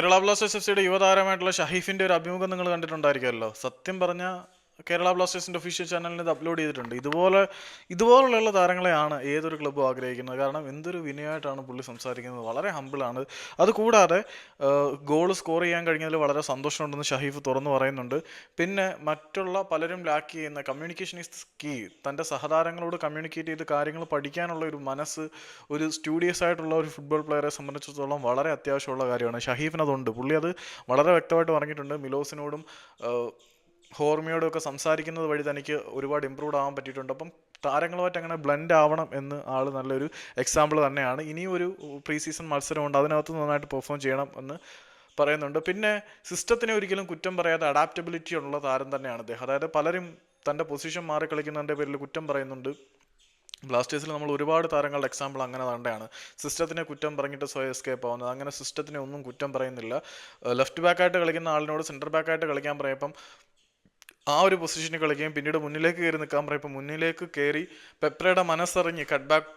Kerala Blasters F സിയുടെ യുവതാരമായിട്ടുള്ള ഷഹീഫിന്റെ ഒരു അഭിമുഖം നിങ്ങൾ കണ്ടിട്ടുണ്ടായിരിക്കുമല്ലോ. സത്യം പറഞ്ഞ കേരള ബ്ലാസ്റ്റേഴ്സിന്റെ ഒഫീഷ്യൽ ചാനലിൽ ഇത് അപ്ലോഡ് ചെയ്തിട്ടുണ്ട്. ഇതുപോലെ ഇതുപോലുള്ള താരങ്ങളെയാണ് ഏതൊരു ക്ലബ്ബും ആഗ്രഹിക്കുന്നത്. കാരണം എന്തൊരു വിനയമായിട്ടാണ് പുള്ളി സംസാരിക്കുന്നത്. വളരെ ഹമ്പിളാണ് അതുകൂടാതെ ഗോൾ സ്കോർ ചെയ്യാൻ കഴിഞ്ഞതിൽ വളരെ സന്തോഷമുണ്ടെന്ന് ഷഹീഫ് തുറന്നു പറയുന്നുണ്ട്. പിന്നെ മറ്റുള്ള പലരും ലാക്ക് ചെയ്യുന്ന കമ്മ്യൂണിക്കേഷൻ ഈസ് കീ തന്റെ സഹതാരങ്ങളോട് കമ്മ്യൂണിക്കേറ്റ് ചെയ്ത് കാര്യങ്ങൾ പഠിക്കാനുള്ള ഒരു മനസ്സ് ഒരു സ്റ്റുഡിയസ് ആയിട്ടുള്ള ഒരു ഫുട്ബോൾ പ്ലെയറെ സംബന്ധിച്ചിടത്തോളം വളരെ അത്യാവശ്യമുള്ള കാര്യമാണ്. ഷഹീഫിനതുണ്ട്. പുള്ളി അത് വളരെ വ്യക്തമായിട്ട് പറഞ്ഞിട്ടുണ്ട്. മിലോസിനോടും ആഹ്, ഹോർമിയോടും ഒക്കെ സംസാരിക്കുന്നത് വഴി തനിക്ക് ഒരുപാട് ഇമ്പ്രൂവ് ആവാൻ പറ്റിയിട്ടുണ്ട്. അപ്പം താരങ്ങളുമായിട്ട് അങ്ങനെ ബ്ലെൻഡ് ആവണം എന്ന് ആൾ നല്ലൊരു എക്സാമ്പിൾ തന്നെയാണ്. ഇനിയും ഒരു പ്രീ സീസൺ മത്സരമുണ്ട് അതിനകത്ത് നന്നായിട്ട് പെർഫോം ചെയ്യണം എന്ന് പറയുന്നുണ്ട്. പിന്നെ സിസ്റ്റത്തിനെ ഒരിക്കലും കുറ്റം പറയാതെ അഡാപ്റ്റബിലിറ്റി ഉള്ള താരം തന്നെയാണ് അദ്ദേഹം. അതായത് പലരും തന്റെ പൊസിഷൻ മാറി കളിക്കുന്നതിന്റെ പേരിൽ കുറ്റം പറയുന്നുണ്ട്. ബ്ലാസ്റ്റേഴ്സിൽ നമ്മൾ ഒരുപാട് താരങ്ങളുടെ എക്സാമ്പിൾ അങ്ങനെ തന്നെയാണ്. സിസ്റ്റത്തിനെ കുറ്റം പറഞ്ഞിട്ട് സ്വയം എസ്കേപ്പ് ആവുന്നത്. അങ്ങനെ സിസ്റ്റത്തിനെ ഒന്നും കുറ്റം പറയുന്നില്ല. ലെഫ്റ്റ് ബാക്കായിട്ട് കളിക്കുന്ന ആളിനോട് സെന്റർ ബാക്കായിട്ട് കളിക്കാൻ പറയുമ്പം ആ ഒരു പൊസിഷനിൽ കളിക്കുകയും പിന്നീട് മുന്നിലേക്ക് കയറി നിൽക്കാൻ പറയുമ്പോൾ മുന്നിലേക്ക് കയറി പെപ്രയുടെ മനസ്സറിഞ്ഞ് കട്ട് ബാക്ക്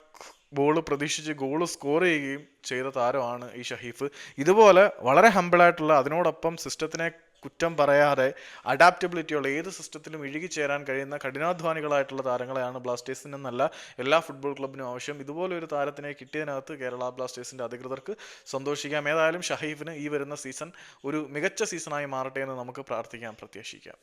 ബോൾ പ്രതീക്ഷിച്ച് ഗോൾ സ്കോർ ചെയ്യുകയും ചെയ്ത താരമാണ് ഈ ഷഹീഫ്. ഇതുപോലെ വളരെ ഹമ്പിളായിട്ടുള്ള അതിനോടൊപ്പം സിസ്റ്റത്തിനെ കുറ്റം പറയാതെ അഡാപ്റ്റബിലിറ്റിയുള്ള ഏത് സിസ്റ്റത്തിലും ഇഴുകി ചേരാൻ കഴിയുന്ന കഠിനാധ്വാനികളായിട്ടുള്ള താരങ്ങളെയാണ് ബ്ലാസ്റ്റേഴ്സിനെന്നല്ല എല്ലാ ഫുട്ബോൾ ക്ലബിനും ആവശ്യം. ഇതുപോലെ ഒരു താരത്തിനെ കിട്ടിയതിനകത്ത് കേരള ബ്ലാസ്റ്റേഴ്സിന്റെ അധികൃതർക്ക് സന്തോഷിക്കാം. ഏതായാലും ഷഹീഫിന് ഈ വരുന്ന സീസൺ ഒരു മികച്ച സീസണായി മാറട്ടെ എന്ന് നമുക്ക് പ്രാർത്ഥിക്കാം പ്രത്യാശിക്കാം.